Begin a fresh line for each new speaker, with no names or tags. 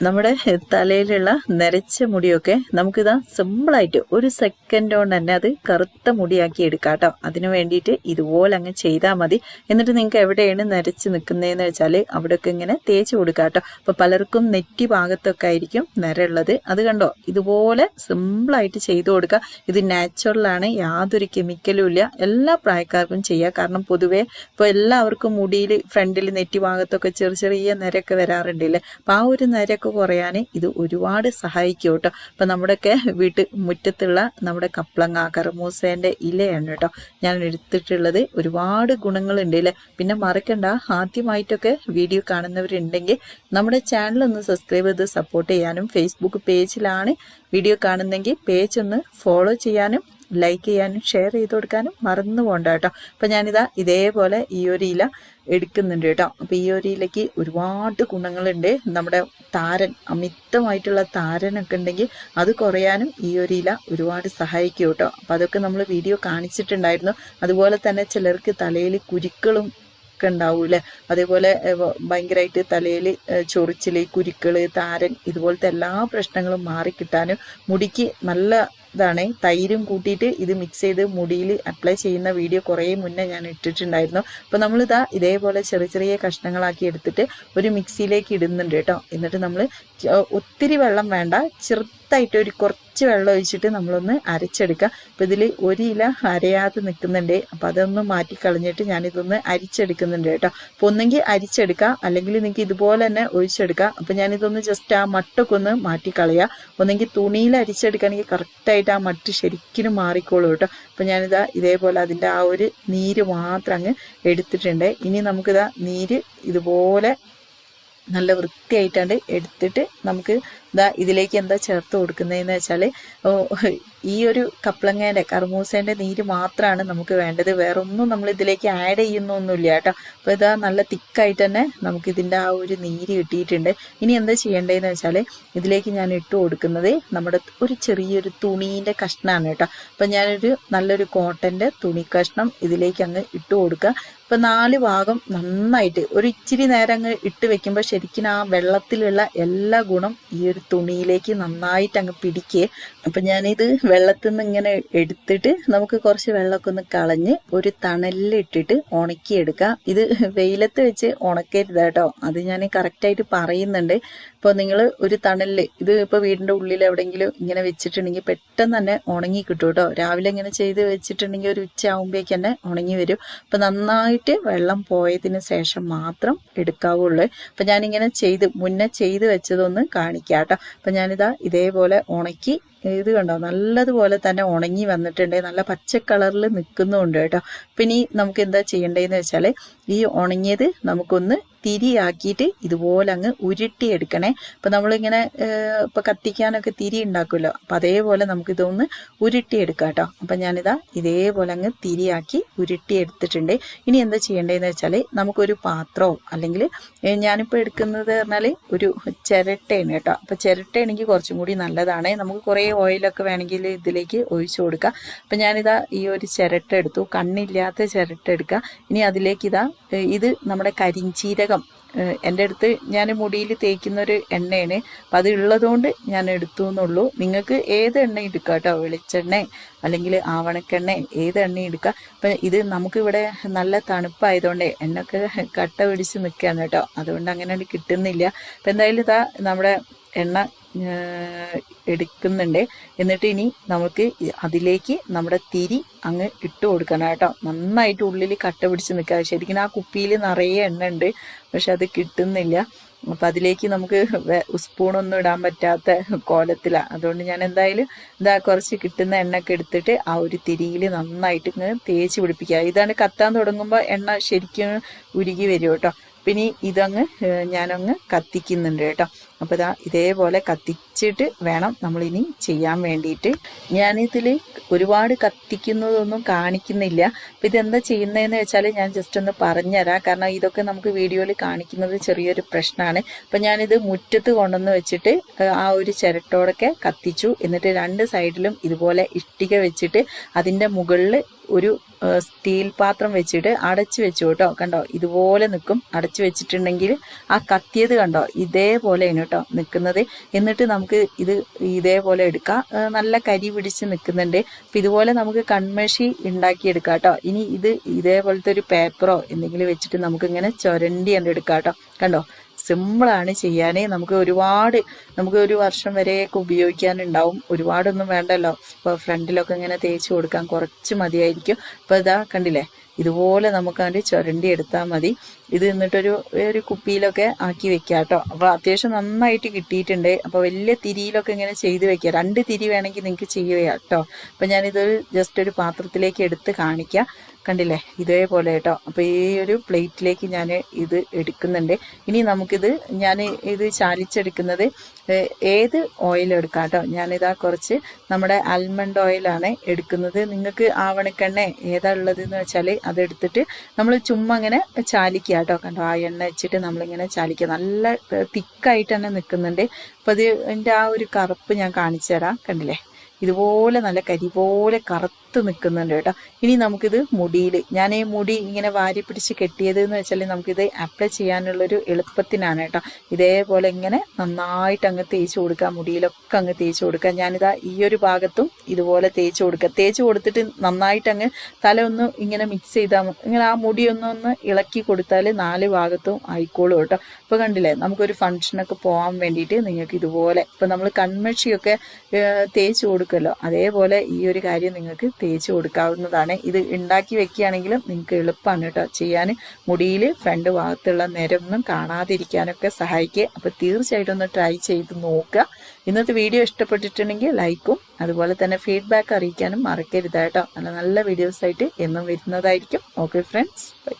നമ്മുടെ തലയിലുള്ള നരച്ച മുടിയൊക്കെ നമുക്കിതാ സിമ്പിളായിട്ട് ഒരു സെക്കൻഡ് കൊണ്ട് തന്നെ അത് കറുത്ത മുടിയാക്കി എടുക്കാം കേട്ടോ അതിന് വേണ്ടിയിട്ട് ഇതുപോലെ അങ്ങ് ചെയ്താൽ മതി. എന്നിട്ട് നിങ്ങൾക്ക് എവിടെയാണ് നരച്ച് നിൽക്കുന്നതെന്ന് വെച്ചാൽ അവിടെയൊക്കെ ഇങ്ങനെ തേച്ച് കൊടുക്കാം കേട്ടോ അപ്പോൾ പലർക്കും നെറ്റി ഭാഗത്തൊക്കെ ആയിരിക്കും നരയുള്ളത്. അത് കണ്ടോ? ഇതുപോലെ സിമ്പിളായിട്ട് ചെയ്തു കൊടുക്കുക. ഇത് നാച്ചുറലാണ് യാതൊരു കെമിക്കലും ഇല്ല. എല്ലാ പ്രായക്കാർക്കും ചെയ്യുക കാരണം പൊതുവേ ഇപ്പോൾ എല്ലാവർക്കും മുടിയിൽ ഫ്രണ്ടിൽ നെറ്റി ഭാഗത്തൊക്കെ ചെറിയ ചെറിയ നരയൊക്കെ വരാറുണ്ടല്ലേ അപ്പോൾ ആ ഒരു നരയൊക്കെ കുറയാൻ ഇത് ഒരുപാട് സഹായിക്കും കേട്ടോ അപ്പം നമ്മുടെയൊക്കെ വീട്ട് മുറ്റത്തുള്ള നമ്മുടെ കപ്ലങ്ങ കറുമൂസേന്റെ ഇലയാണ് കേട്ടോ. ഞാൻ എടുത്തിട്ടുള്ളത് ഒരുപാട് ഗുണങ്ങളുണ്ട് അല്ലേ? പിന്നെ മറക്കണ്ട ആദ്യമായിട്ടൊക്കെ വീഡിയോ കാണുന്നവരുണ്ടെങ്കിൽ നമ്മുടെ ചാനൽ ഒന്ന് സബ്സ്ക്രൈബ് ചെയ്ത് സപ്പോർട്ട് ചെയ്യാനും ഫേസ്ബുക്ക് പേജിലാണ് വീഡിയോ കാണുന്നെങ്കിൽ പേജ് ഒന്ന് ഫോളോ ചെയ്യാനും ലൈക്ക് ചെയ്യാനും ഷെയർ ചെയ്ത് കൊടുക്കാനും മറന്നു പോകണ്ട കേട്ടോ. അപ്പം ഞാനിതാ ഇതേപോലെ ഈ ഒരു ഇല എടുക്കുന്നുണ്ട് കേട്ടോ. അപ്പം ഈ ഒരു ഇലയ്ക്ക് ഒരുപാട് ഗുണങ്ങളുണ്ട്. നമ്മുടെ താരൻ അമിതമായിട്ടുള്ള താരനൊക്കെ ഉണ്ടെങ്കിൽ അത് കുറയാനും ഈ ഒരു ഇല ഒരുപാട് സഹായിക്കും കേട്ടോ. അപ്പം അതൊക്കെ നമ്മൾ വീഡിയോ കാണിച്ചിട്ടുണ്ടായിരുന്നു. അതുപോലെ തന്നെ ചിലർക്ക് തലയിൽ കുരുക്കളും ഒക്കെ ഉണ്ടാവൂലേ അതേപോലെ ഭയങ്കരമായിട്ട് തലയിൽ ചൊറിച്ചിൽ കുരുക്കൾ താരൻ ഇതുപോലത്തെ എല്ലാ പ്രശ്നങ്ങളും മാറിക്കിട്ടാനും മുടിക്ക് നല്ല ഇതാണ്. തൈരും കൂട്ടിയിട്ട് ഇത് മിക്സ് ചെയ്ത് മുടിയിൽ അപ്ലൈ ചെയ്യുന്ന വീഡിയോ കുറേ മുന്നേ ഞാൻ ഇട്ടിട്ടുണ്ടായിരുന്നു. അപ്പോൾ നമ്മളിതാ ഇതേപോലെ ചെറിയ ചെറിയ കഷ്ണങ്ങളാക്കി എടുത്തിട്ട് ഒരു മിക്സിയിലേക്ക് ഇടുന്നുണ്ട് കേട്ടോ. എന്നിട്ട് നമ്മൾ ഒത്തിരി വെള്ളം വേണ്ട. ചെറുതായിട്ട് ഒരു കുറച്ച് വെള്ളം ഒഴിച്ചിട്ട് നമ്മളൊന്ന് അരച്ചെടുക്കുക. അപ്പോൾ ഇതിൽ ഒരു ഇല അരയാതെ നിൽക്കുന്നുണ്ട്. അപ്പോൾ അതൊന്ന് മാറ്റി കളഞ്ഞിട്ട് ഞാനിതൊന്ന് അരിച്ചെടുക്കുന്നുണ്ട് കേട്ടോ. അപ്പോൾ ഒന്നെങ്കിൽ അരിച്ചെടുക്കുക. അല്ലെങ്കിൽ നിങ്ങൾക്ക് ഇതുപോലെ തന്നെ ഒഴിച്ചെടുക്കുക. അപ്പോൾ ഞാനിതൊന്ന് ജസ്റ്റ് ആ മട്ടൊക്കെ ഒന്ന് മാറ്റി കളയുക. ഒന്നെങ്കിൽ തുണിയിൽ അരിച്ചെടുക്കുകയാണെങ്കിൽ കറക്റ്റായിട്ട് ആ മട്ട് ശരിക്കും മാറിക്കോളൂ കേട്ടോ. അപ്പോൾ ഞാനിതാ ഇതേപോലെ അതിന്റെ ആ ഒരു നീര് മാത്രം അങ്ങ് എടുത്തിട്ടുണ്ട്. ഇനി നമുക്കിതാ നീര് ഇതുപോലെ നല്ല വൃത്തിയായിട്ടാണ്ട് എടുത്തിട്ട് നമുക്ക് ഇതാ ഇതിലേക്ക് എന്താ ചേർത്ത് കൊടുക്കുന്നതെന്ന് വെച്ചാൽ ഈ ഒരു കപ്ലങ്ങേന്റെ കർമൂസേന്റെ നീര് മാത്രമാണ് നമുക്ക് വേണ്ടത്. വേറൊന്നും നമ്മൾ ഇതിലേക്ക് ആഡ് ചെയ്യുന്നൊന്നുമില്ല കേട്ടോ. അപ്പോൾ ഇതാ നല്ല തിക്കായിട്ട് തന്നെ നമുക്ക് ഇതിന്റെ ആ ഒരു നീര് കിട്ടിയിട്ടുണ്ട്. ഇനി എന്താ ചെയ്യേണ്ടതെന്ന് വെച്ചാൽ ഇതിലേക്ക് ഞാൻ ഇട്ട് കൊടുക്കുന്നത് നമ്മുടെ ഒരു ചെറിയൊരു തുണീന്റെ കഷ്ണമാണ് കേട്ടോ. അപ്പം ഞാനൊരു നല്ലൊരു കോട്ടന്റെ തുണി കഷ്ണം ഇതിലേക്ക് അങ്ങ് ഇട്ട് കൊടുക്കുക. ഇപ്പം നാല് ഭാഗം നന്നായിട്ട് ഒരു ഇച്ചിരി നേരം അങ്ങ് ഇട്ട് വെക്കുമ്പോൾ ശരിക്കും ആ വെള്ളത്തിലുള്ള എല്ലാ ഗുണം ഈ ഒരു തുണിയിലേക്ക് നന്നായിട്ട് അങ്ങ് പിടിക്കുക അപ്പം ഞാനിത് വെള്ളത്തിൽ നിന്ന് ഇങ്ങനെ എടുത്തിട്ട് നമുക്ക് കുറച്ച് വെള്ളമൊക്കെ ഒന്ന് കളഞ്ഞ് ഒരു തണലിലിട്ടിട്ട് ഉണക്കിയെടുക്കാം. ഇത് വെയിലത്ത് വെച്ച് ഉണക്കരുത് കേട്ടോ. അത് ഞാൻ കറക്റ്റായിട്ട് പറയുന്നുണ്ട്. ഇപ്പോൾ നിങ്ങൾ ഒരു തണലിൽ ഇത് ഇപ്പോൾ വീടിന്റെ ഉള്ളിൽ എവിടെയെങ്കിലും ഇങ്ങനെ വെച്ചിട്ടുണ്ടെങ്കിൽ പെട്ടെന്ന് തന്നെ ഉണങ്ങി കിട്ടും കേട്ടോ രാവിലെ ഇങ്ങനെ ചെയ്ത് വെച്ചിട്ടുണ്ടെങ്കിൽ ഒരു ഉച്ച ആകുമ്പോഴേക്ക് തന്നെ ഉണങ്ങി വരും. അപ്പോൾ നന്നായിട്ട് വെള്ളം പോയതിന് ശേഷം മാത്രം എടുക്കാവുള്ളൂ. അപ്പൊ ഞാനിങ്ങനെ ചെയ്ത് മുന്നേ ചെയ്ത് വെച്ചതൊന്ന് കാണിക്കാം കേട്ടോ അപ്പൊ ഞാനിതാ ഇതേപോലെ ഉണക്കി ഇത് കണ്ടോ? നല്ലതുപോലെ തന്നെ ഉണങ്ങി വന്നിട്ടുണ്ട്. നല്ല പച്ച കളറിൽ നിൽക്കുന്നുണ്ട് കേട്ടോ. പിന്നെ നമുക്ക് എന്താ ചെയ്യേണ്ടതെന്ന് വെച്ചാൽ ഈ ഉണങ്ങിയത് നമുക്കൊന്ന് തിരിയാക്കിയിട്ട് ഇതുപോലെ അങ്ങ് ഉരുട്ടിയെടുക്കണേ. അപ്പം നമ്മളിങ്ങനെ ഇപ്പം കത്തിക്കാനൊക്കെ തിരി ഉണ്ടാക്കുമല്ലോ. അപ്പം അതേപോലെ നമുക്കിതൊന്ന് ഉരുട്ടിയെടുക്കാം കേട്ടോ. അപ്പം ഞാനിതാ ഇതേപോലെ അങ്ങ് തിരിയാക്കി ഉരുട്ടിയെടുത്തിട്ടുണ്ട്. ഇനി എന്താ ചെയ്യേണ്ടതെന്ന് വെച്ചാൽ നമുക്കൊരു പാത്രമോ അല്ലെങ്കിൽ ഞാനിപ്പോൾ എടുക്കുന്നത് പറഞ്ഞാൽ ഒരു ചിരട്ടയാണ് കേട്ടോ. അപ്പം ചിരട്ടയാണെങ്കിൽ കുറച്ചും കൂടി നല്ലതാണ്. നമുക്ക് കുറേ ഓയിലൊക്കെ വേണമെങ്കിൽ ഇതിലേക്ക് ഒഴിച്ചു കൊടുക്കുക. അപ്പം ഞാനിതാ ഈ ഒരു ചിരട്ട എടുത്തു. കണ്ണില്ലാത്ത ചിരട്ട എടുക്കുക. ഇനി അതിലേക്ക് ഇതാ ഇത് നമ്മുടെ കരിഞ്ചീരകം. എന്റെ അടുത്ത് ഞാൻ മുടിയിൽ തേക്കുന്ന ഒരു എണ്ണയാണ്. അപ്പം അത് ഉള്ളതുകൊണ്ട് ഞാൻ എടുത്തു എന്നുള്ളൂ. നിങ്ങൾക്ക് ഏത് എണ്ണ എടുക്കുക കേട്ടോ? വെളിച്ചെണ്ണ അല്ലെങ്കിൽ ആവണക്കെണ്ണ ഏത് എണ്ണ എടുക്കുക? അപ്പം ഇത് നമുക്കിവിടെ നല്ല തണുപ്പായതുകൊണ്ട് എണ്ണൊക്കെ കട്ട പിടിച്ച് നിൽക്കുകയാണ് കേട്ടോ. അതുകൊണ്ട് അങ്ങനെ കിട്ടുന്നില്ല. അപ്പം എന്തായാലും ഇതാ നമ്മുടെ എണ്ണ എടുക്കുന്നുണ്ട്. എന്നിട്ട് ഇനി നമുക്ക് അതിലേക്ക് നമ്മുടെ തിരി അങ്ങ് ഇട്ട് കൊടുക്കണം കേട്ടോ. നന്നായിട്ട് ഉള്ളിൽ കട്ട പിടിച്ച് നിൽക്കുക ശരിക്കും ആ കുപ്പിയിൽ നിറയെ എണ്ണ ഉണ്ട് പക്ഷെ അത് കിട്ടുന്നില്ല. അപ്പം അതിലേക്ക് നമുക്ക് സ്പൂണൊന്നും ഇടാൻ പറ്റാത്ത കോലത്തിലാണ് അതുകൊണ്ട് ഞാൻ എന്തായാലും ഇതാ കുറച്ച് കിട്ടുന്ന എണ്ണയൊക്കെ എടുത്തിട്ട് ആ ഒരു തിരിയിൽ നന്നായിട്ട് ഇങ്ങനെ തേച്ച് പിടിപ്പിക്കുക. ഇതാണ് കത്താൻ തുടങ്ങുമ്പോൾ എണ്ണ ശരിക്കും ഉരുകി വരും കേട്ടോ. പിന്നെ ഇതങ്ങ് ഞാനങ്ങ് കത്തിക്കുന്നുണ്ട് കേട്ടോ. അപ്പോൾ ഇതാ ഇതേപോലെ കത്തിച്ചിട്ട് വേണം നമ്മളിനി ചെയ്യാൻ വേണ്ടിയിട്ട്. ഞാനിതിൽ ഒരുപാട് കത്തിക്കുന്നതൊന്നും കാണിക്കുന്നില്ല. അപ്പോൾ ഇതെന്താ ചെയ്യുന്നതെന്ന് വെച്ചാൽ ഞാൻ ജസ്റ്റ് ഒന്ന് പറഞ്ഞുതരാം കാരണം ഇതൊക്കെ നമുക്ക് വീഡിയോയിൽ കാണിക്കുന്നത് ചെറിയൊരു പ്രശ്നമാണ് അപ്പം ഞാനിത് മുറ്റത്ത് കൊണ്ടുവന്ന് വെച്ചിട്ട് ആ ഒരു ചിരട്ടോടൊക്കെ കത്തിച്ചു. എന്നിട്ട് രണ്ട് സൈഡിലും ഇതുപോലെ ഇഷ്ടിക വെച്ചിട്ട് അതിന്റെ മുകളിൽ ഒരു സ്റ്റീൽ പാത്രം വെച്ചിട്ട് അടച്ചു വെച്ചു കേട്ടോ. കണ്ടോ? ഇതുപോലെ നിൽക്കും അടച്ചു വെച്ചിട്ടുണ്ടെങ്കിൽ ആ കത്തിയത് കണ്ടോ? ഇതേപോലെയാണ് കേട്ടോ നിൽക്കുന്നത് എന്നിട്ട് നമുക്ക് ഇത് ഇതേപോലെ എടുക്കാം. നല്ല കരി പിടിച്ച് നിൽക്കുന്നുണ്ട് അപ്പം ഇതുപോലെ നമുക്ക് കൺമഷി ഉണ്ടാക്കിയെടുക്കാം കേട്ടോ. ഇനി ഇത് ഇതേപോലത്തെ ഒരു പേപ്പറോ എന്തെങ്കിലും വെച്ചിട്ട് നമുക്കിങ്ങനെ ചുരണ്ടി എടുക്കാം കേട്ടോ. കണ്ടോ? സിമ്പിളാണ് ചെയ്യാനേ. നമുക്ക് ഒരുപാട് നമുക്ക് ഒരു വർഷം വരെയൊക്കെ ഉപയോഗിക്കാനുണ്ടാവും. ഒരുപാടൊന്നും വേണ്ടല്ലോ. ഇപ്പോൾ ഫ്രണ്ടിലൊക്കെ ഇങ്ങനെ തേച്ച് കൊടുക്കാൻ കുറച്ച് മതിയായിരിക്കും. ഇപ്പോൾ ഇതാ കണ്ടില്ലേ? ഇതുപോലെ നമുക്ക് അതിന്റെ ചുരണ്ടി എടുത്താൽ മതി. ഇത് എന്നിട്ടൊരു ഒരു കുപ്പിയിലൊക്കെ ആക്കി വെക്കുക കേട്ടോ. അപ്പോൾ അത്യാവശ്യം നന്നായിട്ട് കിട്ടിയിട്ടുണ്ട്. അപ്പോൾ വലിയ തിരിയിലൊക്കെ ഇങ്ങനെ ചെയ്ത് വെക്കുക. രണ്ട് തിരി വേണമെങ്കിൽ നിങ്ങൾക്ക് ചെയ്യുക കേട്ടോ. അപ്പോൾ ഞാനിതൊരു ജസ്റ്റ് ഒരു പാത്രത്തിലേക്ക് എടുത്ത് കാണിക്കാം. കണ്ടില്ലേ? ഇതേപോലെ കേട്ടോ. അപ്പോൾ ഈ ഒരു പ്ലേറ്റിലേക്ക് ഞാൻ ഇത് എടുക്കുന്നുണ്ട്. ഇനി നമുക്കിത് ഞാൻ ഇത് ചാലിച്ചെടുക്കുന്നത് ഏത് ഓയിൽ എടുക്കാം കേട്ടോ? ഞാനിതാ കുറച്ച് നമ്മുടെ ആൽമണ്ട് ഓയിലാണ് എടുക്കുന്നത്. നിങ്ങൾക്ക് ആവണക്കെണ്ണ ഏതാ ഉള്ളതെന്ന് വെച്ചാൽ അതെടുത്തിട്ട് നമ്മൾ ചുമ്മാ ഇങ്ങനെ ചാലിക്കുക കേട്ടോ. കണ്ടോ? ആ എണ്ണ വെച്ചിട്ട് നമ്മളിങ്ങനെ ചാലിക്കുക നല്ല തിക്കായിട്ട് തന്നെ നിൽക്കുന്നുണ്ട് അപ്പോൾ അത് എന്റെ ആ ഒരു കറുപ്പ് ഞാൻ കാണിച്ചു തരാം. കണ്ടില്ലേ? ഇതുപോലെ നല്ല കരി പോലെ കറുത്ത് നിൽക്കുന്നുണ്ട് കേട്ടോ. ഇനി നമുക്കിത് മുടിയിൽ ഞാൻ ഈ മുടി ഇങ്ങനെ വാരി പിടിച്ച് കെട്ടിയത് എന്ന് വെച്ചാൽ നമുക്കിത് അപ്ലൈ ചെയ്യാനുള്ളൊരു എളുപ്പത്തിനാണ് കേട്ടോ. ഇതേപോലെ ഇങ്ങനെ നന്നായിട്ട് അങ്ങ് തേച്ച് കൊടുക്കുക മുടിയിലൊക്കെ അങ്ങ് തേച്ച് കൊടുക്കുക. ഞാനിതാ ഈ ഒരു ഭാഗത്തും ഇതുപോലെ തേച്ച് കൊടുക്കുക. തേച്ച് കൊടുത്തിട്ട് നന്നായിട്ട് അങ്ങ് തല ഒന്ന് ഇങ്ങനെ മിക്സ് ചെയ്താൽ ഇങ്ങനെ ആ മുടി ഒന്നൊന്ന് ഒന്ന് ഇളക്കി കൊടുത്താൽ നാല് ഭാഗത്തും ആയിക്കോളും കേട്ടോ. ഇപ്പോൾ കണ്ടില്ലേ നമുക്കൊരു ഫംഗ്ഷനൊക്കെ പോകാൻ വേണ്ടിയിട്ട് നിങ്ങൾക്ക് ഇതുപോലെ ഇപ്പം നമ്മൾ കൺമഷിയൊക്കെ തേച്ച് തേച്ച് കൊടുക്കുമല്ലോ. അതേപോലെ ഈ ഒരു കാര്യം നിങ്ങൾക്ക് തേച്ച് കൊടുക്കാവുന്നതാണ്. ഇത് ഉണ്ടാക്കി വെക്കുകയാണെങ്കിലും നിങ്ങൾക്ക് എളുപ്പമാണ് കേട്ടോ ചെയ്യാൻ. മുടിയിൽ ഫ്രണ്ട് ഭാഗത്തുള്ള നിരമൊന്നും കാണാതിരിക്കാനൊക്കെ സഹായിക്കുക. അപ്പോൾ തീർച്ചയായിട്ടും ഒന്ന് ട്രൈ ചെയ്ത് നോക്കുക. ഇന്നത്തെ വീഡിയോ ഇഷ്ടപ്പെട്ടിട്ടുണ്ടെങ്കിൽ ലൈക്കും അതുപോലെ തന്നെ ഫീഡ്ബാക്ക് അറിയിക്കാനും മറക്കരുത് കേട്ടോ. നല്ല നല്ല വീഡിയോസ് ആയിട്ട് എന്നും വരുന്നതായിരിക്കും. Okay friends bye